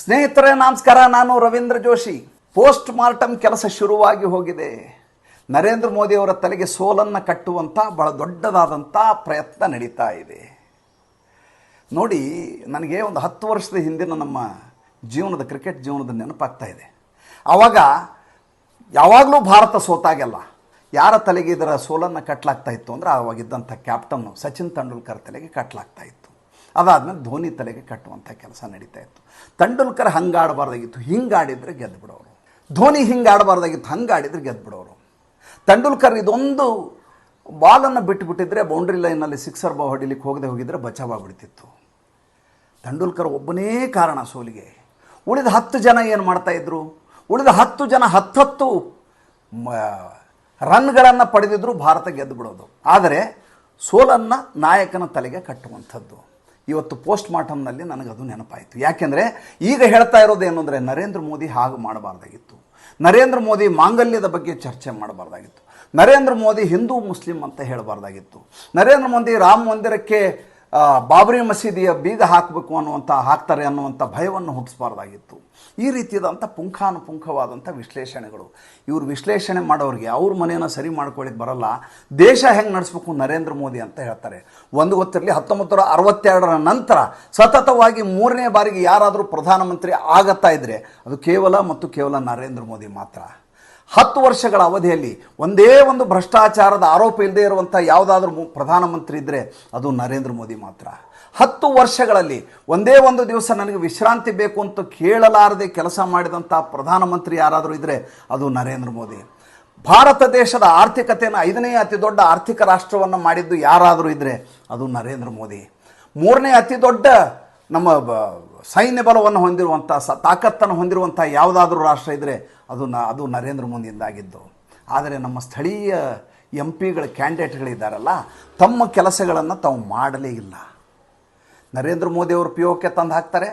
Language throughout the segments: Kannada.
ಸ್ನೇಹಿತರೆ, ನಮಸ್ಕಾರ. ನಾನು ರವೀಂದ್ರ ಜೋಶಿ. ಪೋಸ್ಟ್ ಮಾರ್ಟಮ್ ಕೆಲಸ ಶುರುವಾಗಿ ಹೋಗಿದೆ. ನರೇಂದ್ರ ಮೋದಿ ಅವರ ತಲೆಗೆ ಸೋಲನ್ನು ಕಟ್ಟುವಂಥ ಬಹಳ ದೊಡ್ಡದಾದಂಥ ಪ್ರಯತ್ನ ನಡೀತಾ ಇದೆ. ನೋಡಿ, ನನಗೆ ಒಂದು ಹತ್ತು ವರ್ಷದ ಹಿಂದಿನ ನಮ್ಮ ಜೀವನದ ಕ್ರಿಕೆಟ್ ಜೀವನದ ನೆನಪಾಗ್ತಾ ಇದೆ. ಆವಾಗ ಯಾವಾಗಲೂ ಭಾರತ ಸೋತಾಗೆಲ್ಲ. ಯಾರ ತಲೆಗೆ ಇದರ ಸೋಲನ್ನು ಕಟ್ಟಲಾಗ್ತಾ ಇತ್ತು ಅಂದರೆ ಆವಾಗಿದ್ದಂಥ ಕ್ಯಾಪ್ಟನ್ನು ಸಚಿನ್ ತೆಂಡೂಲ್ಕರ್ ತಲೆಗೆ ಕಟ್ಟಲಾಗ್ತಾ ಇತ್ತು. ಅದಾದಮೇಲೆ ಧೋನಿ ತಲೆಗೆ ಕಟ್ಟುವಂಥ ಕೆಲಸ ನಡೀತಾ ಇತ್ತು. ತೆಂಡೂಲ್ಕರ್ ಹಂಗಾಡಬಾರ್ದಾಗಿತ್ತು, ಹಿಂಗಾಡಿದರೆ ಗೆದ್ದು ಬಿಡೋರು ಧೋನಿ ಹಿಂಗಾಡಬಾರ್ದಾಗಿತ್ತು, ಹಂಗಾಡಿದರೆ ಗೆದ್ದು ಬಿಡೋರು ತೆಂಡೂಲ್ಕರ್ ಇದೊಂದು ಬಾಲನ್ನು ಬಿಟ್ಟುಬಿಟ್ಟಿದ್ರೆ ಬೌಂಡ್ರಿ ಲೈನಲ್ಲಿ ಸಿಕ್ಸರ್ ಬಾ ಹೊಡಿಲಿಕ್ಕೆ ಹೋಗದೆ ಹೋಗಿದ್ರೆ ಬಚಾವಾಗ್ಬಿಡ್ತಿತ್ತು. ತೆಂಡೂಲ್ಕರ್ ಒಬ್ಬನೇ ಕಾರಣ ಸೋಲಿಗೆ. ಉಳಿದ ಹತ್ತು ಜನ ಏನು ಮಾಡ್ತಾಯಿದ್ರು ಉಳಿದ ಹತ್ತು ಜನ ಹತ್ತತ್ತು ರನ್ಗಳನ್ನು ಪಡೆದಿದ್ರು, ಭಾರತ ಗೆದ್ದು ಬಿಡೋದು ಆದರೆ ಸೋಲನ್ನು ನಾಯಕನ ತಲೆಗೆ ಕಟ್ಟುವಂಥದ್ದು. ಇವತ್ತು ಪೋಸ್ಟ್ ಮಾರ್ಟಮ್ನಲ್ಲಿ ನನಗದು ನೆನಪಾಯಿತು. ಯಾಕೆಂದರೆ ಈಗ ಹೇಳ್ತಾ ಇರೋದು ಏನು ಅಂದರೆ ನರೇಂದ್ರ ಮೋದಿ ಹಾಗೆ ಮಾಡಬಾರ್ದಾಗಿತ್ತು. ನರೇಂದ್ರ ಮೋದಿ ಮಾಂಗಲ್ಯದ ಬಗ್ಗೆ ಚರ್ಚೆ ಮಾಡಬಾರ್ದಾಗಿತ್ತು. ನರೇಂದ್ರ ಮೋದಿ ಹಿಂದೂ ಮುಸ್ಲಿಂ ಅಂತ ಹೇಳಬಾರ್ದಾಗಿತ್ತು. ನರೇಂದ್ರ ಮೋದಿ ರಾಮ ಮಂದಿರಕ್ಕೆ ಬಾಬರಿ ಮಸೀದಿಯ ಬೀಗ ಹಾಕಬೇಕು ಅನ್ನುವಂಥ, ಹಾಕ್ತಾರೆ ಅನ್ನುವಂಥ ಭಯವನ್ನು ಹುಟ್ಟಿಸಬಾರ್ದಾಗಿತ್ತು. ಈ ರೀತಿಯಾದಂಥ ಪುಂಖಾನುಪುಂಖವಾದಂಥ ವಿಶ್ಲೇಷಣೆಗಳು. ಇವರು ವಿಶ್ಲೇಷಣೆ ಮಾಡೋರಿಗೆ ಅವ್ರ ಮನೆಯನ್ನು ಸರಿ ಮಾಡ್ಕೊಳ್ಳಿಕ್ಕೆ ಬರಲ್ಲ. ದೇಶ ಹೆಂಗೆ ನಡೆಸ್ಬೇಕು ನರೇಂದ್ರ ಮೋದಿ ಅಂತ ಹೇಳ್ತಾರೆ. ಒಂದು ಗೊತ್ತಿರಲಿ ಹತ್ತೊಂಬತ್ತು ನೂರ ಅರವತ್ತೆರಡರ ನಂತರ ಸತತವಾಗಿ ಮೂರನೇ ಬಾರಿಗೆ ಯಾರಾದರೂ ಪ್ರಧಾನಮಂತ್ರಿ ಆಗತ್ತಾ ಇದ್ದರೆ ಅದು ಕೇವಲ ಮತ್ತು ಕೇವಲ ನರೇಂದ್ರ ಮೋದಿ ಮಾತ್ರ. ಹತ್ತು ವರ್ಷಗಳ ಅವಧಿಯಲ್ಲಿ ಒಂದೇ ಒಂದು ಭ್ರಷ್ಟಾಚಾರದ ಆರೋಪ ಇಲ್ಲದೆ ಇರುವಂಥ ಯಾವುದಾದ್ರೂ ಪ್ರಧಾನಮಂತ್ರಿ ಇದ್ದರೆ ಅದು ನರೇಂದ್ರ ಮೋದಿ ಮಾತ್ರ. ಹತ್ತು ವರ್ಷಗಳಲ್ಲಿ ಒಂದೇ ಒಂದು ದಿವಸ ನನಗೆ ವಿಶ್ರಾಂತಿ ಬೇಕು ಅಂತ ಕೇಳಲಾರದೆ ಕೆಲಸ ಮಾಡಿದಂಥ ಪ್ರಧಾನಮಂತ್ರಿ ಯಾರಾದರೂ ಇದ್ದರೆ ಅದು ನರೇಂದ್ರ ಮೋದಿ. ಭಾರತ ದೇಶದ ಆರ್ಥಿಕತೆಯನ್ನು ಐದನೇ ಅತಿ ದೊಡ್ಡ ಆರ್ಥಿಕ ರಾಷ್ಟ್ರವನ್ನು ಮಾಡಿದ್ದು ಯಾರಾದರೂ ಇದ್ದರೆ ಅದು ನರೇಂದ್ರ ಮೋದಿ. ಮೂರನೇ ಅತಿ ದೊಡ್ಡ ನಮ್ಮ ಸೈನ್ಯ ಬಲವನ್ನು ಹೊಂದಿರುವಂಥ ಸ ತಾಕತ್ತನ್ನು ಹೊಂದಿರುವಂಥ ಯಾವುದಾದ್ರೂ ರಾಷ್ಟ್ರ ಇದ್ದರೆ ಅದು ನ, ಅದು ನರೇಂದ್ರ ಮೋದಿಯಿಂದಾಗಿದ್ದು. ಆದರೆ ನಮ್ಮ ಸ್ಥಳೀಯ ಎಂ ಪಿಗಳ ಕ್ಯಾಂಡಿಡೇಟ್ಗಳಿದ್ದಾರಲ್ಲ, ತಮ್ಮ ಕೆಲಸಗಳನ್ನು ತಾವು ಮಾಡಲೇ ಇಲ್ಲ. ನರೇಂದ್ರ ಮೋದಿ ಅವರು ಪಿ ಓಕೆ ತಂದು ಹಾಕ್ತಾರೆ,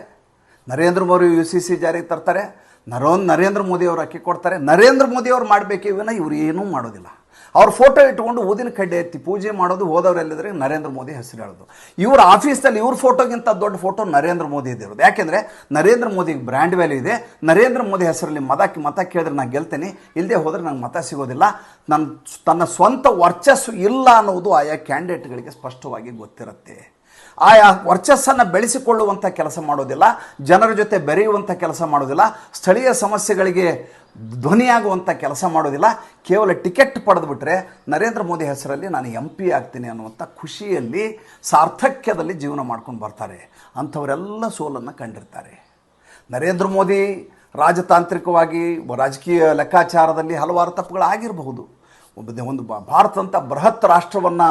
Narendra Modi U C C ಜಾರಿಗೆ ತರ್ತಾರೆ ನರೋನ್ ನರೇಂದ್ರ ಮೋದಿ ಅವರು ಅಕ್ಕಿ ಕೊಡ್ತಾರೆ, ನರೇಂದ್ರ ಮೋದಿ ಅವರು ಮಾಡಬೇಕು ಇವನ್ನ ಇವರು ಏನೂ ಮಾಡೋದಿಲ್ಲ. ಅವ್ರ ಫೋಟೋ ಇಟ್ಕೊಂಡು ಊದಿನ ಕಡ್ಡೆ ಎತ್ತಿ ಪೂಜೆ ಮಾಡೋದು ಹೋದವರೆಲ್ಲಿದ್ರೆ ನರೇಂದ್ರ ಮೋದಿ ಹೆಸರು ಹೇಳೋದು ಇವ್ರ ಆಫೀಸ್ನಲ್ಲಿ ಇವ್ರ ಫೋಟೋಗಿಂತ ದೊಡ್ಡ ಫೋಟೋ ನರೇಂದ್ರ ಮೋದಿ ಇದ್ದಿರೋದು. ಯಾಕೆಂದರೆ ನರೇಂದ್ರ ಮೋದಿಗೆ ಬ್ರ್ಯಾಂಡ್ ವ್ಯಾಲ್ಯೂ ಇದೆ. ನರೇಂದ್ರ ಮೋದಿ ಹೆಸರಲ್ಲಿ ಮತ ಮತ ಕೇಳಿದ್ರೆ ನಾನು ಗೆಲ್ತೇನೆ. ಇಲ್ಲದೆ ಹೋದರೆ ನಂಗೆ ಮತ ಸಿಗೋದಿಲ್ಲ. ನನ್ನ ತನ್ನ ಸ್ವಂತ ವರ್ಚಸ್ಸು ಇಲ್ಲ ಅನ್ನೋದು ಆಯಾ ಕ್ಯಾಂಡಿಡೇಟ್ಗಳಿಗೆ ಸ್ಪಷ್ಟವಾಗಿ ಗೊತ್ತಿರುತ್ತೆ. ಆಯಾ ವರ್ಚಸ್ಸನ್ನು ಬೆಳೆಸಿಕೊಳ್ಳುವಂಥ ಕೆಲಸ ಮಾಡೋದಿಲ್ಲ, ಜನರ ಜೊತೆ ಬೆರೆಯುವಂಥ ಕೆಲಸ ಮಾಡೋದಿಲ್ಲ, ಸ್ಥಳೀಯ ಸಮಸ್ಯೆಗಳಿಗೆ ಧ್ವನಿಯಾಗುವಂಥ ಕೆಲಸ ಮಾಡೋದಿಲ್ಲ. ಕೇವಲ ಟಿಕೆಟ್ ಪಡೆದುಬಿಟ್ರೆ ನರೇಂದ್ರ ಮೋದಿ ಹೆಸರಲ್ಲಿ ನಾನು ಎಂ ಪಿ ಆಗ್ತೀನಿ ಅನ್ನುವಂಥ ಖುಷಿಯಲ್ಲಿ, ಸಾರ್ಥಕ್ಯದಲ್ಲಿ ಜೀವನ ಮಾಡ್ಕೊಂಡು ಬರ್ತಾರೆ. ಅಂಥವರೆಲ್ಲ ಸೋಲನ್ನು ಕಂಡಿರ್ತಾರೆ. ನರೇಂದ್ರ ಮೋದಿ ರಾಜತಾಂತ್ರಿಕವಾಗಿ ರಾಜಕೀಯ ಲೆಕ್ಕಾಚಾರದಲ್ಲಿ ಹಲವಾರು ತಪ್ಪುಗಳಾಗಿರಬಹುದು. ಒಂದು ಒಂದು ಅಂತ ಬೃಹತ್ ರಾಷ್ಟ್ರವನ್ನು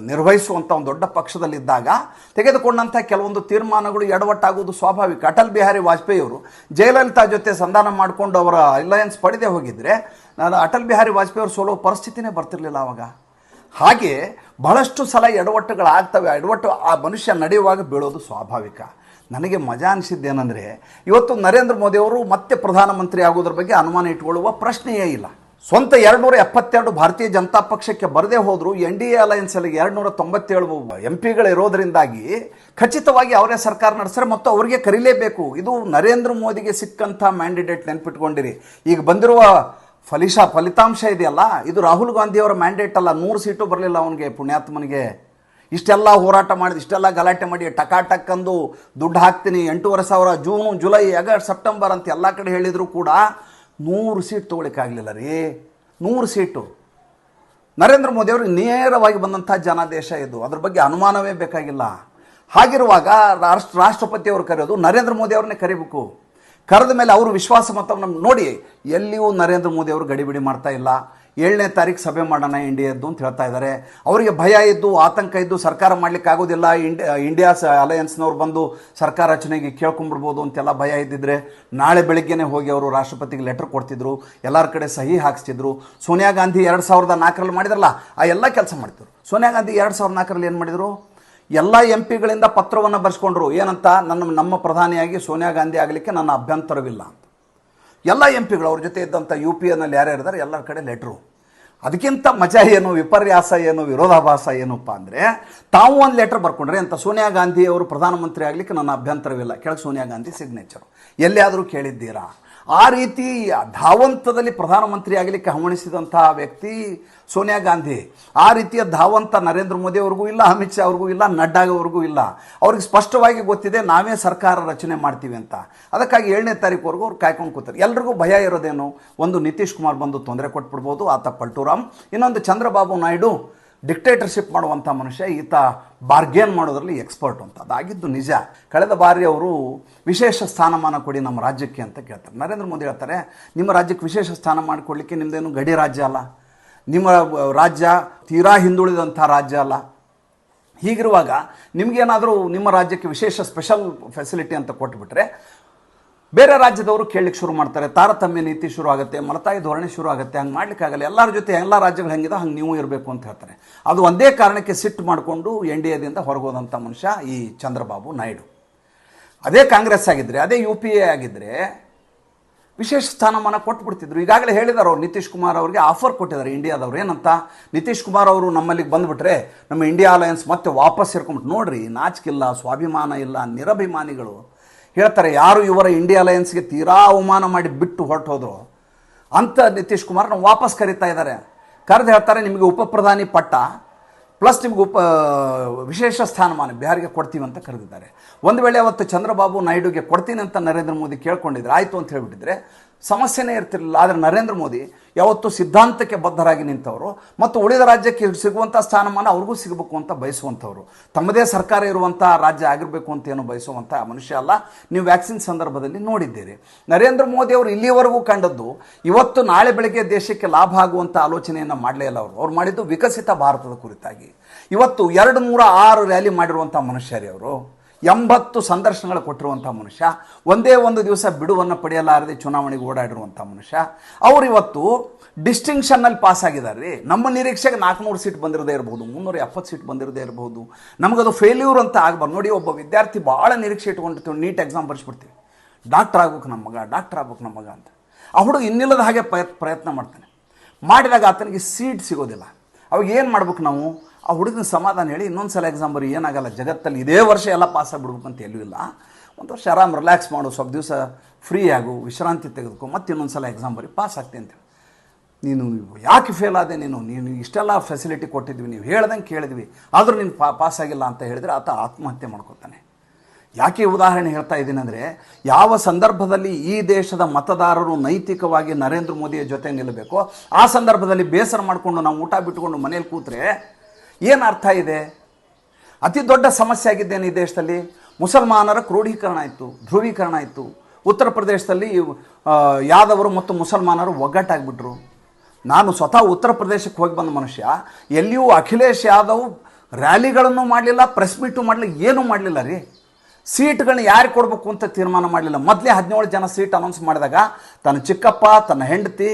ನಿರ್ವಹಿಸುವಂಥ ಒಂದು ದೊಡ್ಡ ಪಕ್ಷದಲ್ಲಿದ್ದಾಗ ತೆಗೆದುಕೊಂಡಂಥ ಕೆಲವೊಂದು ತೀರ್ಮಾನಗಳು ಎಡವಟ್ಟಾಗುವುದು ಸ್ವಾಭಾವಿಕ. ಅಟಲ್ ಬಿಹಾರಿ ವಾಜಪೇಯಿ ಅವರು ಜಯಲಲಿತಾ ಜೊತೆ ಸಂಧಾನ ಮಾಡಿಕೊಂಡು ಅವರ ಅಲಯನ್ಸ್ ಪಡೆದೇ ಹೋಗಿದ್ರೆ, ನಾನು ಅಟಲ್ ಬಿಹಾರಿ ವಾಜಪೇಯಿ ಅವರು ಸೋಲೋ ಪರಿಸ್ಥಿತಿನೇ ಬರ್ತಿರಲಿಲ್ಲ ಅವಾಗ. ಹಾಗೆ ಬಹಳಷ್ಟು ಸಲ ಎಡವಟ್ಟುಗಳಾಗ್ತವೆ. ಎಡವಟ್ಟು ಆ ಮನುಷ್ಯ ನಡೆಯುವಾಗ ಬೀಳೋದು ಸ್ವಾಭಾವಿಕ. ನನಗೆ ಮಜಾ ಅನಿಸಿದ್ದೇನೆಂದರೆ ಇವತ್ತು ನರೇಂದ್ರ ಮೋದಿಯವರು ಮತ್ತೆ ಪ್ರಧಾನಮಂತ್ರಿ ಆಗೋದ್ರ ಬಗ್ಗೆ ಅನುಮಾನ ಇಟ್ಕೊಳ್ಳುವ ಪ್ರಶ್ನೆಯೇ ಇಲ್ಲ. ಸ್ವಂತ ಎರಡುನೂರ ಎಪ್ಪತ್ತೆರಡು ಭಾರತೀಯ ಜನತಾ ಪಕ್ಷಕ್ಕೆ ಬರದೇ ಹೋದರೂ ಎನ್ ಡಿ ಎ ಅಲಯನ್ಸಲ್ಲಿ ಎರಡುನೂರ ತೊಂಬತ್ತೇಳು ಎಂ ಪಿಗಳಿರೋದ್ರಿಂದಾಗಿ ಖಚಿತವಾಗಿ ಅವರೇ ಸರ್ಕಾರ ನಡೆಸ್ತಾರೆ ಮತ್ತು ಅವರಿಗೆ ಕರೀಲೇಬೇಕು. ಇದು ನರೇಂದ್ರ ಮೋದಿಗೆ ಸಿಕ್ಕಂಥ ಮ್ಯಾಂಡಿಡೇಟ್ ನೆನ್ಪಿಟ್ಕೊಂಡಿರಿ. ಈಗ ಬಂದಿರುವ ಫಲಿಶ ಫಲಿತಾಂಶ ಇದೆಯಲ್ಲ, ಇದು ರಾಹುಲ್ ಗಾಂಧಿಯವರ ಮ್ಯಾಂಡೇಟ್ ಅಲ್ಲ, ನೂರು ಸೀಟು ಬರಲಿಲ್ಲ ಅವನಿಗೆ, ಪುಣ್ಯಾತ್ಮನಿಗೆ. ಇಷ್ಟೆಲ್ಲ ಹೋರಾಟ ಮಾಡಿದ, ಇಷ್ಟೆಲ್ಲ ಗಲಾಟೆ ಮಾಡಿ, ಟಕಾ ಟಕ್ಕಂದು ದುಡ್ಡು ಹಾಕ್ತೀನಿ, ಎಂಟೂವರೆ ಸಾವಿರ ಜೂನು, ಜುಲೈ, ಆಗಸ್ಟ್, ಸೆಪ್ಟೆಂಬರ್ ಅಂತ ಎಲ್ಲ ಕಡೆ ಹೇಳಿದರೂ ಕೂಡ ನೂರು ಸೀಟ್ ತೊಗೊಳಿಕ್ಕಾಗಲಿಲ್ಲ ರೀ. ನೂರು ಸೀಟು. ನರೇಂದ್ರ ಮೋದಿ ಅವರು ನೇರವಾಗಿ ಬಂದಂಥ ಜನಾದೇಶ ಇದು. ಅದ್ರ ಬಗ್ಗೆ ಅನುಮಾನವೇ ಬೇಕಾಗಿಲ್ಲ. ಹಾಗಿರುವಾಗ ರಾಷ್ಟ್ರ ರಾಷ್ಟ್ರಪತಿಯವರು ಕರೆಯೋದು ನರೇಂದ್ರ ಮೋದಿ ಅವ್ರನ್ನೇ ಕರಿಬೇಕು. ಕರೆದ ಮೇಲೆ ಅವರು ವಿಶ್ವಾಸ ಮತವನ್ನು ನೋಡಿ ಎಲ್ಲಿಯೂ ನರೇಂದ್ರ ಮೋದಿ ಅವರು ಗಡಿಬಿಡಿ ಮಾಡ್ತಾ ಇಲ್ಲ. ಏಳನೇ ತಾರೀಕು ಸಭೆ ಮಾಡೋಣ ಇಂಡಿಯಾದ್ದು ಅಂತ ಹೇಳ್ತಾ ಇದ್ದಾರೆ. ಅವರಿಗೆ ಭಯ ಇದ್ದು, ಆತಂಕ ಇದ್ದು ಸರ್ಕಾರ ಮಾಡ್ಲಿಕ್ಕೆ ಆಗೋದಿಲ್ಲ. ಇಂಡಿಯಾ ಇಂಡಿಯಾ ಅಲಯನ್ಸ್ನವ್ರು ಬಂದು ಸರ್ಕಾರ ರಚನೆಗೆ ಕೇಳ್ಕೊಂಬಿಡ್ಬೋದು ಅಂತೆಲ್ಲ ಭಯ ಇದ್ದಿದ್ರೆ ನಾಳೆ ಬೆಳಿಗ್ಗೆನೇ ಹೋಗಿ ಅವರು ರಾಷ್ಟ್ರಪತಿಗೆ ಲೆಟರ್ ಕೊಡ್ತಿದ್ರು. ಎಲ್ಲರ ಕಡೆ ಸಹಿ ಹಾಕಿಸ್ತಿದ್ರು. ಸೋನಿಯಾ ಗಾಂಧಿ ಎರಡು ಸಾವಿರದ ನಾಲ್ಕರಲ್ಲಿ ಮಾಡಿದ್ರಲ್ಲ, ಆ ಎಲ್ಲ ಕೆಲಸ ಮಾಡ್ತಿದ್ರು. ಸೋನಿಯಾ ಗಾಂಧಿ ಎರಡು ಸಾವಿರದ ನಾಲ್ಕರಲ್ಲಿ ಏನು ಮಾಡಿದರು? ಎಲ್ಲ ಎಂ ಪಿಗಳಿಂದ ಪತ್ರವನ್ನು ಬರೆಸ್ಕೊಂಡ್ರು. ಏನಂತ? ನನ್ನ, ನಮ್ಮ ಪ್ರಧಾನಿಯಾಗಿ ಸೋನಿಯಾ ಗಾಂಧಿ ಆಗಲಿಕ್ಕೆ ನನ್ನ ಅಭ್ಯಂತರವಿಲ್ಲ. ಎಲ್ಲ ಎಂ ಪಿಗಳು ಅವ್ರ ಜೊತೆ ಇದ್ದಂಥ ಯು ಪಿ ಎನಲ್ಲಿ ಯಾರ್ಯಾರಿದ್ದಾರೆ ಎಲ್ಲರ ಕಡೆ ಲೆಟ್ರು ಅದಕ್ಕಿಂತ ಮಜಾ ಏನು, ವಿಪರ್ಯಾಸ ಏನು, ವಿರೋಧಾಭಾಸ ಏನಪ್ಪ ಅಂದರೆ, ತಾವು ಒಂದು ಲೆಟ್ರ್ ಬರ್ಕೊಂಡ್ರೆ ಅಂತ ಸೋನಿಯಾ ಗಾಂಧಿ ಅವರು ಪ್ರಧಾನಮಂತ್ರಿ ಆಗಲಿಕ್ಕೆ ನನ್ನ ಅಭ್ಯಂತರವಿಲ್ಲ. ಕೆಳಗೆ ಸೋನಿಯಾ ಗಾಂಧಿ ಸಿಗ್ನೇಚರು ಎಲ್ಲಿಯಾದರೂ ಕೇಳಿದ್ದೀರಾ? ಆ ರೀತಿ ಧಾವಂತದಲ್ಲಿ ಪ್ರಧಾನಮಂತ್ರಿ ಆಗಲಿಕ್ಕೆ ಹವಣಿಸಿದಂತಹ ವ್ಯಕ್ತಿ ಸೋನಿಯಾ ಗಾಂಧಿ, ಆ ರೀತಿಯ ಧಾವಂತ ನರೇಂದ್ರ ಮೋದಿ ಅವ್ರಿಗೂ ಇಲ್ಲ, ಅಮಿತ್ ಶಾ ಅವ್ರಿಗೂ ಇಲ್ಲ, ನಡ್ಡಾ ಅವ್ರಿಗೂ ಇಲ್ಲ. ಅವ್ರಿಗೆ ಸ್ಪಷ್ಟವಾಗಿ ಗೊತ್ತಿದೆ, ನಾವೇ ಸರ್ಕಾರ ರಚನೆ ಮಾಡ್ತೀವಿ ಅಂತ. ಅದಕ್ಕಾಗಿ ಏಳನೇ ತಾರೀಕುವರೆಗೂ ಅವ್ರು ಕಾಯ್ಕೊಂಡು ಕೂತಾರೆ. ಎಲ್ರಿಗೂ ಭಯ ಇರೋದೇನು? ಒಂದು ನಿತೀಶ್ ಕುಮಾರ್ ಬಂದು ತೊಂದರೆ ಕೊಟ್ಬಿಡ್ಬೋದು, ಆತ ಪಲ್ಟೂರಾಮ್. ಇನ್ನೊಂದು ಚಂದ್ರಬಾಬು ನಾಯ್ಡು ಡಿಕ್ಟೇಟರ್ಶಿಪ್ ಮಾಡುವಂಥ ಮನುಷ್ಯ, ಈತ ಬಾರ್ಗೇನ್ ಮಾಡೋದ್ರಲ್ಲಿ ಎಕ್ಸ್ಪರ್ಟ್ ಅಂತ ಅದಾಗಿದ್ದು ನಿಜ. ಕಳೆದ ಬಾರಿ ಅವರು ವಿಶೇಷ ಸ್ಥಾನಮಾನ ಕೊಡಿ ನಮ್ಮ ರಾಜ್ಯಕ್ಕೆ ಅಂತ ಕೇಳ್ತಾರೆ. ನರೇಂದ್ರ ಮೋದಿ ಹೇಳ್ತಾರೆ, ನಿಮ್ಮ ರಾಜ್ಯಕ್ಕೆ ವಿಶೇಷ ಸ್ಥಾನ ಮಾಡಿಕೊಡ್ಲಿಕ್ಕೆ ನಿಮ್ಮದೇನು ಗಡಿ ರಾಜ್ಯ ಅಲ್ಲ. ನಿಮ್ಮ ರಾಜ್ಯ ತೀರಾ ಹಿಂದುಳಿದಂಥ ರಾಜ್ಯ ಅಲ್ಲ. ಹೀಗಿರುವಾಗ ನಿಮಗೇನಾದರೂ ನಿಮ್ಮ ರಾಜ್ಯಕ್ಕೆ ವಿಶೇಷ ಸ್ಪೆಷಲ್ ಫೆಸಿಲಿಟಿ ಅಂತ ಕೊಟ್ಬಿಟ್ರೆ ಬೇರೆ ರಾಜ್ಯದವರು ಕೇಳಲಿಕ್ಕೆ ಶುರು ಮಾಡ್ತಾರೆ, ತಾರತಮ್ಯ ನೀತಿ ಶುರು ಆಗುತ್ತೆ, ಮಲತಾಯಿ ಧೋರಣೆ ಶುರು ಆಗುತ್ತೆ, ಹಂಗೆ ಮಾಡ್ಲಿಕ್ಕಾಗಲ್ಲ. ಎಲ್ಲರ ಜೊತೆ ಎಲ್ಲ ರಾಜ್ಯಗಳು ಹೆಂಗಿದೆ ಹಂಗೆ ನೀವು ಇರಬೇಕು ಅಂತ ಹೇಳ್ತಾರೆ. ಅದು ಒಂದೇ ಕಾರಣಕ್ಕೆ ಸಿಟ್ಟು ಮಾಡಿಕೊಂಡು ಎನ್ ಡಿ ಎದಿಂದ ಹೊರಗೋದಂಥ ಮನುಷ್ಯ ಈ ಚಂದ್ರಬಾಬು ನಾಯ್ಡು. ಅದೇ ಕಾಂಗ್ರೆಸ್ ಆಗಿದ್ದರೆ ಅದೇ ಯು ಪಿ ಎ ಆಗಿದ್ದರೆ ವಿಶೇಷ ಸ್ಥಾನಮಾನ ಕೊಟ್ಬಿಡ್ತಿದ್ರು. ಈಗಾಗಲೇ ಹೇಳಿದಾರೆ ಅವ್ರು, ನಿತೀಶ್ ಕುಮಾರ್ ಅವರಿಗೆ ಆಫರ್ ಕೊಟ್ಟಿದ್ದಾರೆ ಇಂಡಿಯಾದವ್ರು. ಏನಂತ? ನಿತೀಶ್ ಕುಮಾರ್ ಅವರು ನಮ್ಮಲ್ಲಿಗೆ ಬಂದುಬಿಟ್ರೆ ನಮ್ಮ ಇಂಡಿಯಾ ಅಲಯನ್ಸ್ ಮತ್ತೆ ವಾಪಸ್ ಸೇರ್ಕೊಂಬಿಟ್ಟು ನೋಡ್ರಿ ನಾಚಿಕಿಲ್ಲ ಸ್ವಾಭಿಮಾನ ಇಲ್ಲ, ನಿರಭಿಮಾನಿಗಳು ಹೇಳ್ತಾರೆ, ಯಾರು ಇವರ ಇಂಡಿಯಾ ಅಲಯನ್ಸ್ಗೆ ತೀರಾ ಅವಮಾನ ಮಾಡಿ ಬಿಟ್ಟು ಹೊರಟು ಹೋದ್ರು ಅಂತ ನಿತೀಶ್ ಕುಮಾರ್ನ ವಾಪಸ್ ಕರೀತಾ ಇದ್ದಾರೆ. ಕರೆದು ಹೇಳ್ತಾರೆ, ನಿಮಗೆ ಉಪ ಪ್ರಧಾನಿ ಪಟ್ಟ ಪ್ಲಸ್ ನಿಮ್ಗೆ ಉಪ ವಿಶೇಷ ಸ್ಥಾನಮಾನ ಬಿಹಾರಿಗೆ ಕೊಡ್ತೀವಿ ಅಂತ ಕರೆದಿದ್ದಾರೆ. ಒಂದು ವೇಳೆ ಅವತ್ತು ಚಂದ್ರಬಾಬು ನಾಯ್ಡುಗೆ ಕೊಡ್ತೀನಿ ಅಂತ ನರೇಂದ್ರ ಮೋದಿ ಕೇಳ್ಕೊಂಡಿದ್ರೆ, ಆಯಿತು ಅಂತ ಹೇಳ್ಬಿಟ್ಟಿದ್ರೆ ಸಮಸ್ಯೆನೇ ಇರ್ತಿರಲಿಲ್ಲ. ಆದರೆ ನರೇಂದ್ರ ಮೋದಿ ಯಾವತ್ತು ಸಿದ್ಧಾಂತಕ್ಕೆ ಬದ್ಧರಾಗಿ ನಿಂತವರು ಮತ್ತು ಉಳಿದ ರಾಜ್ಯಕ್ಕೆ ಸಿಗುವಂಥ ಸ್ಥಾನಮಾನ ಅವ್ರಿಗೂ ಸಿಗಬೇಕು ಅಂತ ಬಯಸುವಂಥವ್ರು ತಮ್ಮದೇ ಸರ್ಕಾರ ಇರುವಂಥ ರಾಜ್ಯ ಆಗಿರಬೇಕು ಅಂತ ಏನು ಬಯಸುವಂಥ ಮನುಷ್ಯ ಅಲ್ಲ. ನೀವು ವ್ಯಾಕ್ಸಿನ್ ಸಂದರ್ಭದಲ್ಲಿ ನೋಡಿದ್ದೀರಿ. ನರೇಂದ್ರ ಮೋದಿ ಅವರು ಇಲ್ಲಿಯವರೆಗೂ ಕಂಡದ್ದು ಇವತ್ತು ನಾಳೆ ಬೆಳಗ್ಗೆ ದೇಶಕ್ಕೆ ಲಾಭ ಆಗುವಂಥ ಆಲೋಚನೆಯನ್ನು ಮಾಡಲೇ ಇಲ್ಲ ಅವರು. ಅವ್ರು ಮಾಡಿದ್ದು ವಿಕಸಿತ ಭಾರತದ ಕುರಿತಾಗಿ. ಇವತ್ತು ಎರಡು ನೂರ ಆರು ರ್ಯಾಲಿ ಮಾಡಿರುವಂಥ ಮನುಷ್ಯರೇ ಅವರು. ಎಂಬತ್ತು ಸಂದರ್ಶನಗಳು ಕೊಟ್ಟಿರುವಂಥ ಮನುಷ್ಯ, ಒಂದೇ ಒಂದು ದಿವಸ ಬಿಡುವನ್ನು ಪಡೆಯಲಾರದೆ ಚುನಾವಣೆಗೆ ಓಡಾಡಿರುವಂಥ ಮನುಷ್ಯ. ಅವರು ಇವತ್ತು ಡಿಸ್ಟಿಂಕ್ಷನ್ನಲ್ಲಿ ಪಾಸ್ ಆಗಿದ್ದಾರೆ ರೀ. ನಮ್ಮ ನಿರೀಕ್ಷೆಗೆ ನಾಲ್ಕುನೂರು ಸೀಟ್ ಬಂದಿರದೇ ಇರ್ಬೋದು ಮುನ್ನೂರ ಎಪ್ಪತ್ತು ಸೀಟ್ ಬಂದಿರದೇ ಇರ್ಬೋದು. ನಮಗದು ಫೇಲ್ಯೂರ್ ಅಂತ ಆಗ್ಬಾರ್ದು. ನೋಡಿ, ಒಬ್ಬ ವಿದ್ಯಾರ್ಥಿ ಭಾಳ ನಿರೀಕ್ಷೆ ಇಟ್ಕೊಂಡಿರ್ತೀವಿ, ನೀಟ್ ಎಕ್ಸಾಮ್ ಬರೆಸ್ಬಿಡ್ತೀವಿ. ಡಾಕ್ಟರ್ ಆಗ್ಬೇಕು ನಮ್ಮ ಮಗ ಡಾಕ್ಟರ್ ಆಗ್ಬೇಕು ನಮ್ಮ ಮಗ ಅಂತ. ಆ ಹುಡುಗ ಇನ್ನಿಲ್ಲದ ಹಾಗೆ ಪ್ರಯತ್, ಪ್ರಯತ್ನ ಮಾಡ್ತಾನೆ. ಮಾಡಿದಾಗ ಆತನಿಗೆ ಸೀಟ್ ಸಿಗೋದಿಲ್ಲ. ಅವಾಗ ಏನು ಮಾಡ್ಬೇಕು ನಾವು? ಆ ಹುಡುಗನ ಸಮಾಧಾನ ಹೇಳಿ, ಇನ್ನೊಂದು ಸಲ ಎಕ್ಸಾಮ್ ಬರೀ ಏನಾಗಲ್ಲ, ಜಗತ್ತಲ್ಲಿ ಇದೇ ವರ್ಷ ಎಲ್ಲ ಪಾಸ್ ಆಗಿಬಿಡ್ಬೇಕು ಅಂತ ಎಲ್ಲೂ ಇಲ್ಲ. ಒಂದು ವರ್ಷ ಆರಾಮ್ ರಿಲ್ಯಾಕ್ಸ್ ಮಾಡು, ಸ್ವಲ್ಪ ದಿವಸ ಫ್ರೀ ಆಗು, ವಿಶ್ರಾಂತಿ ತೆಗೆದುಕೊ, ಮತ್ತೆ ಇನ್ನೊಂದು ಸಲ ಎಕ್ಸಾಮ್ ಬರೀ ಪಾಸ್ ಆಗ್ತೀನಿ ಅಂತೇಳಿ ನೀನು ಯಾಕೆ ಫೇಲ್ ಆದೆ ನೀನು? ನೀನು ಇಷ್ಟೆಲ್ಲ ಫೆಸಿಲಿಟಿ ಕೊಟ್ಟಿದ್ವಿ, ನೀವು ಹೇಳ್ದಂಗೆ ಕೇಳಿದ್ವಿ. ಆದರೂ ನೀನು ಪಾ ಪಾಸ್ ಆಗಿಲ್ಲ ಅಂತ ಹೇಳಿದರೆ ಆತ ಆತ್ಮಹತ್ಯೆ ಮಾಡ್ಕೊತಾನೆ. ಯಾಕೆ ಉದಾಹರಣೆ ಹೇಳ್ತಾ ಇದ್ದೀನಿ ಅಂದರೆ, ಯಾವ ಸಂದರ್ಭದಲ್ಲಿ ಈ ದೇಶದ ಮತದಾರರು ನೈತಿಕವಾಗಿ ನರೇಂದ್ರ ಮೋದಿಯ ಜೊತೆ ನಿಲ್ಲಬೇಕೋ ಆ ಸಂದರ್ಭದಲ್ಲಿ ಬೇಸರ ಮಾಡಿಕೊಂಡು ನಾವು ಊಟ ಬಿಟ್ಕೊಂಡು ಮನೇಲಿ ಕೂತ್ರೆ ಏನು ಅರ್ಥ ಇದೆ? ಅತಿ ದೊಡ್ಡ ಸಮಸ್ಯೆ ಆಗಿದ್ದೇನೆ ಈ ದೇಶದಲ್ಲಿ. ಮುಸಲ್ಮಾನರ ಕ್ರೋಢೀಕರಣ ಆಯಿತು, ಧ್ರುವೀಕರಣ ಆಯಿತು. ಉತ್ತರ ಪ್ರದೇಶದಲ್ಲಿ ಯಾದವರು ಮತ್ತು ಮುಸಲ್ಮಾನರು ಒಗ್ಗಟ್ಟಾಗ್ಬಿಟ್ರು. ನಾನು ಸ್ವತಃ ಉತ್ತರ ಪ್ರದೇಶಕ್ಕೆ ಹೋಗಿ ಬಂದ ಮನುಷ್ಯ, ಎಲ್ಲಿಯೂ ಅಖಿಲೇಶ್ ಯಾದವ್ ರ್ಯಾಲಿಗಳನ್ನು ಮಾಡಲಿಲ್ಲ, ಪ್ರೆಸ್ ಮೀಟು ಮಾಡಲಿಲ್ಲ, ಏನೂ ಮಾಡಲಿಲ್ಲ ರೀ. ಸೀಟ್ಗಳನ್ನ ಯಾರು ಕೊಡಬೇಕು ಅಂತ ತೀರ್ಮಾನ ಮಾಡಲಿಲ್ಲ. ಮೊದಲೇ ಹದಿನೇಳು ಜನ ಸೀಟ್ ಅನೌನ್ಸ್ ಮಾಡಿದಾಗ, ತನ್ನ ಚಿಕ್ಕಪ್ಪ, ತನ್ನ ಹೆಂಡತಿ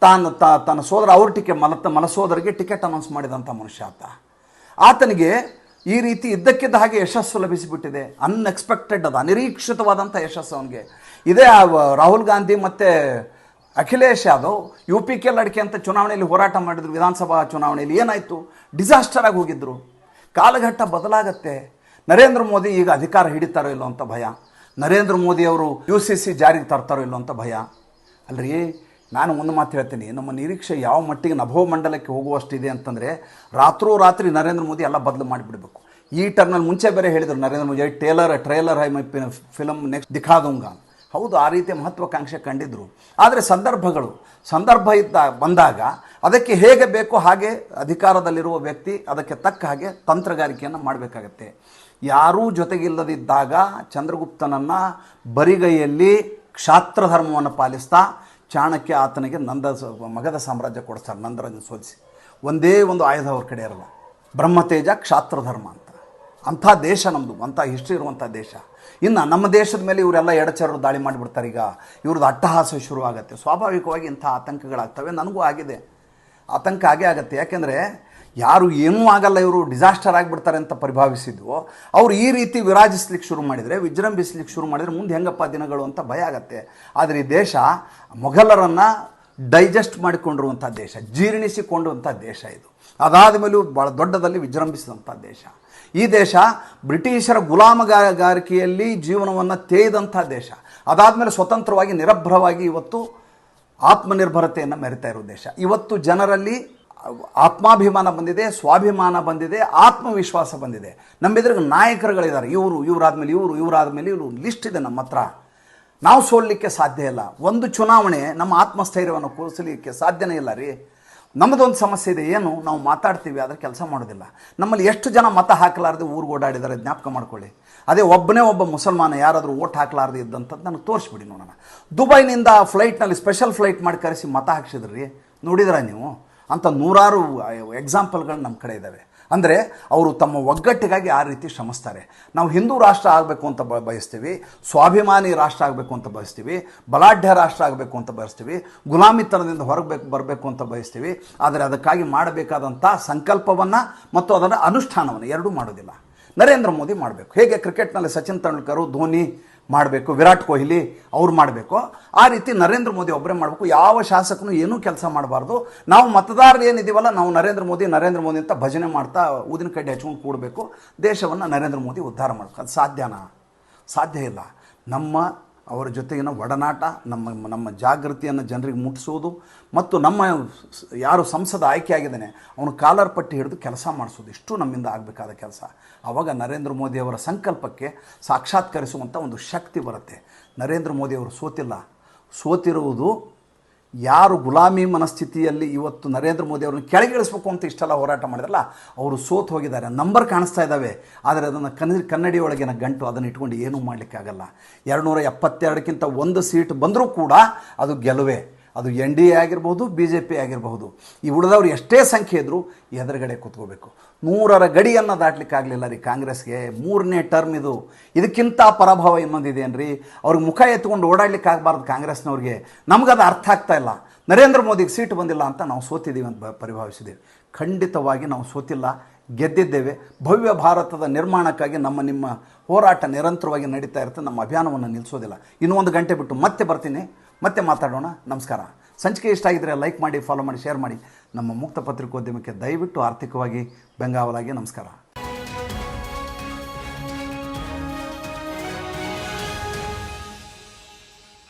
ತಾನು ತ, ತನ್ನ ಸೋದರ, ಅವ್ರ ಟಿಕೆಟ್ ಮಲ ಮಲಸೋದರಿಗೆ ಟಿಕೆಟ್ ಅನೌನ್ಸ್ ಮಾಡಿದಂಥ ಮನುಷ್ಯ ಆತ. ಆತನಿಗೆ ಈ ರೀತಿ ಇದ್ದಕ್ಕಿದ್ದ ಹಾಗೆ ಯಶಸ್ಸು ಲಭಿಸಿಬಿಟ್ಟಿದೆ. ಅನ್ಎಕ್ಸ್ಪೆಕ್ಟೆಡ್ ಅದು ಅನಿರೀಕ್ಷಿತವಾದಂಥ ಯಶಸ್ಸು ಅವನಿಗೆ. ಇದೇ ರಾಹುಲ್ ಗಾಂಧಿ ಮತ್ತು ಅಖಿಲೇಶ್ ಯಾದವ್ ಯು ಪಿ ಕೆ ಲಡ್ಕೆ ಅಂತ ಚುನಾವಣೆಯಲ್ಲಿ ಹೋರಾಟ ಮಾಡಿದ್ರು, ವಿಧಾನಸಭಾ ಚುನಾವಣೆಯಲ್ಲಿ. ಏನಾಯಿತು? ಡಿಸಾಸ್ಟರ್ ಆಗಿ ಹೋಗಿದ್ದರು ಕಾಲಘಟ್ಟ ಬದಲಾಗತ್ತೆ. ನರೇಂದ್ರ ಮೋದಿ ಈಗ ಅಧಿಕಾರ ಹಿಡಿತಾರೋ ಇಲ್ಲೋ ಅಂತ ಭಯ. ನರೇಂದ್ರ ಮೋದಿ ಅವರು ಯು ಸಿ ಸಿ ಜಾರಿಗೆ ತರ್ತಾರೋ ಇಲ್ಲೋ ಅಂತ ಭಯ. ಅಲ್ರಿ? ನಾನು ಒಂದು ಮಾತು ಹೇಳ್ತೀನಿ, ನಮ್ಮ ನಿರೀಕ್ಷೆ ಯಾವ ಮಟ್ಟಿಗೆ ನಭೋಮಂಡಲಕ್ಕೆ ಹೋಗುವಷ್ಟಿದೆ ಅಂತಂದರೆ ರಾತ್ರೋರಾತ್ರಿ ನರೇಂದ್ರ ಮೋದಿ ಎಲ್ಲ ಬದಲು ಮಾಡಿಬಿಡಬೇಕು. ಈ ಟರ್ನಲ್ಲಿ ಮುಂಚೆ ಬೇರೆ ಹೇಳಿದರು ನರೇಂದ್ರ ಮೋದಿ ಟೇಲರ್, ಟ್ರೇಲರ್ ಐ ಮೈ ಫಿಲಮ್ ನೆಕ್ಸ್ಟ್ ದಿಖಾದುಂಗ. ಹೌದು, ಆ ರೀತಿಯ ಮಹತ್ವಾಕಾಂಕ್ಷೆ ಕಂಡಿದ್ರು. ಆದರೆ ಸಂದರ್ಭಗಳು, ಸಂದರ್ಭ ಇದ್ದ, ಬಂದಾಗ ಅದಕ್ಕೆ ಹೇಗೆ ಬೇಕೋ ಹಾಗೆ ಅಧಿಕಾರದಲ್ಲಿರುವ ವ್ಯಕ್ತಿ ಅದಕ್ಕೆ ತಕ್ಕ ಹಾಗೆ ತಂತ್ರಗಾರಿಕೆಯನ್ನು ಮಾಡಬೇಕಾಗತ್ತೆ. ಯಾರೂ ಜೊತೆಗಿಲ್ಲದಿದ್ದಾಗ ಚಂದ್ರಗುಪ್ತನನ್ನು ಬರಿಗೈಯಲ್ಲಿ ಕ್ಷಾತ್ರ ಧರ್ಮವನ್ನು ಪಾಲಿಸ್ತಾ ಚಾಣಕ್ಯ ಆತನಿಗೆ ನಂದ ಮಗಧ ಸಾಮ್ರಾಜ್ಯ ಕೊಡಿಸ್ತಾರೆ ನಂದರನ್ನು ಸೋಲಿಸಿ. ಒಂದೇ ಒಂದು ಆಯುಧ ಅವ್ರ ಕಡೆ ಇರಲ್ಲ. ಬ್ರಹ್ಮತೇಜ, ಕ್ಷಾತ್ರ ಧರ್ಮ ಅಂತ. ಅಂಥ ದೇಶ ನಮ್ಮದು ಅಂಥ ಹಿಸ್ಟ್ರಿ ಇರುವಂಥ ದೇಶ. ಇನ್ನು ನಮ್ಮ ದೇಶದ ಮೇಲೆ ಇವರೆಲ್ಲ ಎಡಚರರು ದಾಳಿ ಮಾಡಿಬಿಡ್ತಾರೆ ಈಗ. ಇವ್ರದ್ದು ಅಟ್ಟಹಾಸ ಶುರು ಆಗುತ್ತೆ ಸ್ವಾಭಾವಿಕವಾಗಿ ಇಂಥ ಆತಂಕಗಳಾಗ್ತವೆ. ನನಗೂ ಆಗಿದೆ. ಆತಂಕ ಆಗೇ ಆಗುತ್ತೆ. ಯಾಕೆಂದರೆ ಯಾರು ಏನೂ ಆಗಲ್ಲ, ಇವರು ಡಿಸಾಸ್ಟರ್ ಆಗಿಬಿಡ್ತಾರೆ ಅಂತ ಪರಿಭಾವಿಸಿದ್ದು, ಅವ್ರು ಈ ರೀತಿ ವಿರಾಜಿಸ್ಲಿಕ್ಕೆ ಶುರು ಮಾಡಿದರೆ, ವಿಜೃಂಭಿಸ್ಲಿಕ್ಕೆ ಶುರು ಮಾಡಿದರೆ ಮುಂದೆ ಹೆಂಗಪ್ಪ ದಿನಗಳು ಅಂತ ಭಯ ಆಗತ್ತೆ. ಆದರೆ ಈ ದೇಶ ಮೊಘಲರನ್ನು ಡೈಜೆಸ್ಟ್ ಮಾಡಿಕೊಂಡಿರುವಂಥ ದೇಶ ಜೀರ್ಣಿಸಿಕೊಂಡಂಥ ದೇಶ ಇದು. ಅದಾದ ಮೇಲೂ ಭಾಳ ದೊಡ್ಡದಲ್ಲಿ ವಿಜೃಂಭಿಸಿದಂಥ ದೇಶ. ಈ ದೇಶ ಬ್ರಿಟಿಷರ ಗುಲಾಮಗಾರಿಕೆಯಲ್ಲಿ ಜೀವನವನ್ನು ತೇಯ್ದಂಥ ದೇಶ. ಅದಾದಮೇಲೆ ಸ್ವತಂತ್ರವಾಗಿ, ನಿರಭ್ರವಾಗಿ ಇವತ್ತು ಆತ್ಮನಿರ್ಭರತೆಯನ್ನು ಮೆರಿತಾ ಇರೋ ದೇಶ. ಇವತ್ತು ಜನರಲ್ಲಿ ಆತ್ಮಾಭಿಮಾನ ಬಂದಿದೆ, ಸ್ವಾಭಿಮಾನ ಬಂದಿದೆ, ಆತ್ಮವಿಶ್ವಾಸ ಬಂದಿದೆ. ನಮ್ಮೆದುರಿಗೆ ನಾಯಕರುಗಳಿದ್ದಾರೆ. ಇವರು ಇವರಾದ್ಮೇಲೆ ಇವರು ಇವರಾದ್ಮೇಲೆ ಇವರು. ಲಿಸ್ಟ್ ಇದೆ ನಮ್ಮ ಹತ್ರ. ನಾವು ಸೋಲಲಿಕ್ಕೆ ಸಾಧ್ಯ ಇಲ್ಲ. ಒಂದು ಚುನಾವಣೆ ನಮ್ಮ ಆತ್ಮಸ್ಥೈರ್ಯವನ್ನು ಕೂರಿಸಲಿಕ್ಕೆ ಸಾಧ್ಯನೇ ಇಲ್ಲ ರೀ. ನಮ್ಮದೊಂದು ಸಮಸ್ಯೆ ಇದೆ. ಏನು? ನಾವು ಮಾತಾಡ್ತೀವಿ, ಆದರೆ ಕೆಲಸ ಮಾಡೋದಿಲ್ಲ. ನಮ್ಮಲ್ಲಿ ಎಷ್ಟು ಜನ ಮತ ಹಾಕಲಾರದೆ ಊರಿಗೆ ಓಡಾಡಿದ್ದಾರೆ ಜ್ಞಾಪಕ ಮಾಡ್ಕೊಳ್ಳಿ. ಅದೇ ಒಬ್ಬನೇ ಒಬ್ಬ ಮುಸಲ್ಮಾನ ಯಾರಾದರೂ ಓಟ್ ಹಾಕಲಾರದೆ ಇದ್ದಂಥದ್ದು ನನಗೆ ತೋರಿಸ್ಬಿಡಿ ನೋಡೋಣ. ದುಬೈನಿಂದ ಫ್ಲೈಟ್ನಲ್ಲಿ ಸ್ಪೆಷಲ್ ಫ್ಲೈಟ್ ಮಾಡಿ ಕರೆಸಿ ಮತ ಹಾಕ್ಸಿದ್ರಿ. ನೋಡಿದ್ರ ನೀವು? ಅಂತ ನೂರಾರು ಎಕ್ಸಾಂಪಲ್ಗಳು ನಮ್ಮ ಕಡೆ ಇದ್ದಾವೆ ಅಂದರೆ ಅವರು ತಮ್ಮ ಒಗ್ಗಟ್ಟಿಗಾಗಿ ಆ ರೀತಿ ಶ್ರಮಿಸ್ತಾರೆ. ನಾವು ಹಿಂದೂ ರಾಷ್ಟ್ರ ಆಗಬೇಕು ಅಂತ ಬ, ಬಯಸ್ತೀವಿ, ಸ್ವಾಭಿಮಾನಿ ರಾಷ್ಟ್ರ ಆಗಬೇಕು ಅಂತ ಬಯಸ್ತೀವಿ, ಬಲಾಢ್ಯ ರಾಷ್ಟ್ರ ಆಗಬೇಕು ಅಂತ ಬಯಸ್ತೀವಿ, ಗುಲಾಮಿತನದಿಂದ ಹೊರಗಬೇಕು, ಬರಬೇಕು ಅಂತ ಬಯಸ್ತೀವಿ, ಆದರೆ ಅದಕ್ಕಾಗಿ ಮಾಡಬೇಕಾದಂಥ ಸಂಕಲ್ಪವನ್ನು ಮತ್ತು ಅದರ ಅನುಷ್ಠಾನವನ್ನು ಎರಡೂ ಮಾಡೋದಿಲ್ಲ. ನರೇಂದ್ರ ಮೋದಿ ಮಾಡಬೇಕು. ಹೇಗೆ ಕ್ರಿಕೆಟ್ನಲ್ಲಿ ಸಚಿನ್ ತೆಂಡೂಲ್ಕರು, ಧೋನಿ ಮಾಡಬೇಕು. ವಿರಾಟ್ ಕೊಹ್ಲಿ ಅವ್ರು ಮಾಡಬೇಕು. ಆ ರೀತಿ ನರೇಂದ್ರ ಮೋದಿ ಒಬ್ಬರೇ ಮಾಡಬೇಕು. ಯಾವ ಶಾಸಕನು ಏನೂ ಕೆಲಸ ಮಾಡಬಾರ್ದು. ನಾವು ಮತದಾರರು ಏನಿದ್ದೀವಲ್ಲ ನಾವು ನರೇಂದ್ರ ಮೋದಿ ನರೇಂದ್ರ ಮೋದಿ ಅಂತ ಭಜನೆ ಮಾಡ್ತಾ ಊದಿನ ಕಡ್ಡಿ ಹಚ್ಕೊಂಡು ಕೂಡಬೇಕು. ದೇಶವನ್ನು ನರೇಂದ್ರ ಮೋದಿ ಉದ್ಧಾರ ಮಾಡಬೇಕು. ಅದು ಸಾಧ್ಯನಾ? ಸಾಧ್ಯ ಇಲ್ಲ. ನಮ್ಮ ಅವರ ಜೊತೆಗಿನ ಒಡನಾಟ, ನಮ್ಮ ನಮ್ಮ ಜಾಗೃತಿಯನ್ನು ಜನರಿಗೆ ಮುಟ್ಟಿಸೋದು ಮತ್ತು ನಮ್ಮ ಯಾರು ಸಂಸದ ಆಯ್ಕೆಯಾಗಿದ್ದಾನೆ, ಅವನು ಕಾಲರ್ ಪಟ್ಟಿ ಹಿಡಿದು ಕೆಲಸ ಮಾಡಿಸೋದು. ಇಷ್ಟು ನಮ್ಮಿಂದ ಆಗಬೇಕಾದ ಕೆಲಸ. ಆವಾಗ ನರೇಂದ್ರ ಮೋದಿಯವರ ಸಂಕಲ್ಪಕ್ಕೆ ಸಾಕ್ಷಾತ್ಕರಿಸುವಂಥ ಒಂದು ಶಕ್ತಿ ಬರುತ್ತೆ. ನರೇಂದ್ರ ಮೋದಿಯವರು ಸೋತಿಲ್ಲ. ಸೋತಿರುವುದು ಯಾರು ಗುಲಾಮಿ ಮನಸ್ಥಿತಿಯಲ್ಲಿ ಇವತ್ತು ನರೇಂದ್ರ ಮೋದಿ ಅವ್ರನ್ನ ಕೆಳಗಿಳಿಸ್ಬೇಕು ಅಂತ ಇಷ್ಟೆಲ್ಲ ಹೋರಾಟ ಮಾಡಿದ್ರಲ್ಲ, ಅವರು ಸೋತು ಹೋಗಿದ್ದಾರೆ. ನಂಬರ್ ಕಾಣಿಸ್ತಾ ಇದ್ದಾವೆ ಆದರೆ ಅದನ್ನು ಕನ್ನ ಕನ್ನಡಿ ಒಳಗಿನ ಗಂಟು ಅದನ್ನು ಇಟ್ಕೊಂಡು ಏನೂ ಮಾಡಲಿಕ್ಕಾಗಲ್ಲ. ಎರಡುನೂರ ಎಪ್ಪತ್ತೆರಡಕ್ಕಿಂತ ಒಂದು ಸೀಟ್ ಬಂದರೂ ಕೂಡ ಅದು ಗೆಲುವೆ. ಅದು ಎನ್ ಡಿ ಎ ಆಗಿರ್ಬೋದು, ಬಿ ಜೆ ಪಿ ಆಗಿರಬಹುದು. ಈ ಉಳಿದವ್ರು ಎಷ್ಟೇ ಸಂಖ್ಯೆ ಇದ್ದರೂ ಎದುರುಗಡೆ ಕೂತ್ಕೋಬೇಕು. ನೂರರ ಗಡಿಯನ್ನು ದಾಟ್ಲಿಕ್ಕಾಗಲಿಲ್ಲ ರೀ ಕಾಂಗ್ರೆಸ್ಗೆ. ಮೂರನೇ ಟರ್ಮ್ ಇದು. ಇದಕ್ಕಿಂತ ಪರಾಭವ ಇನ್ನೊಂದಿದೇನ್ರಿ? ಅವ್ರಿಗೆ ಮುಖ ಎತ್ಕೊಂಡು ಓಡಾಡ್ಲಿಕ್ಕೆ ಆಗಬಾರ್ದು ಕಾಂಗ್ರೆಸ್ನವ್ರಿಗೆ. ನಮಗದು ಅರ್ಥ ಆಗ್ತಾ ಇಲ್ಲ. ನರೇಂದ್ರ ಮೋದಿಗೆ ಸೀಟ್ ಬಂದಿಲ್ಲ ಅಂತ ನಾವು ಸೋತಿದ್ದೀವಿ ಅಂತ ಪರಿಭಾವಿಸಿದ್ದೀವಿ ಖಂಡಿತವಾಗಿ ನಾವು ಸೋತಿಲ್ಲ. ಗೆದ್ದಿದ್ದೇವೆ. ಭವ್ಯ ಭಾರತದ ನಿರ್ಮಾಣಕ್ಕಾಗಿ ನಮ್ಮ, ನಿಮ್ಮ ಹೋರಾಟ ನಿರಂತರವಾಗಿ ನಡೀತಾ ಇರುತ್ತೆ. ನಮ್ಮ ಅಭಿಯಾನವನ್ನು ನಿಲ್ಲಿಸೋದಿಲ್ಲ. ಇನ್ನೂ ಒಂದು ಗಂಟೆ ಬಿಟ್ಟು ಮತ್ತೆ ಬರ್ತೀನಿ. ಮತ್ತೆ ಮಾತಾಡೋಣ. ನಮಸ್ಕಾರ. ಸಂಚಿಕೆ ಇಷ್ಟ ಆಗಿದ್ರೆ ಲೈಕ್ ಮಾಡಿ ಫಾಲೋ ಮಾಡಿ ಶೇರ್ ಮಾಡಿ. ನಮ್ಮ ಮುಕ್ತ ಪತ್ರಿಕೋದ್ಯಮಕ್ಕೆ ದಯವಿಟ್ಟು ಆರ್ಥಿಕವಾಗಿ ಬೆಂಗಾವಲಾಗಿ ನಮಸ್ಕಾರ.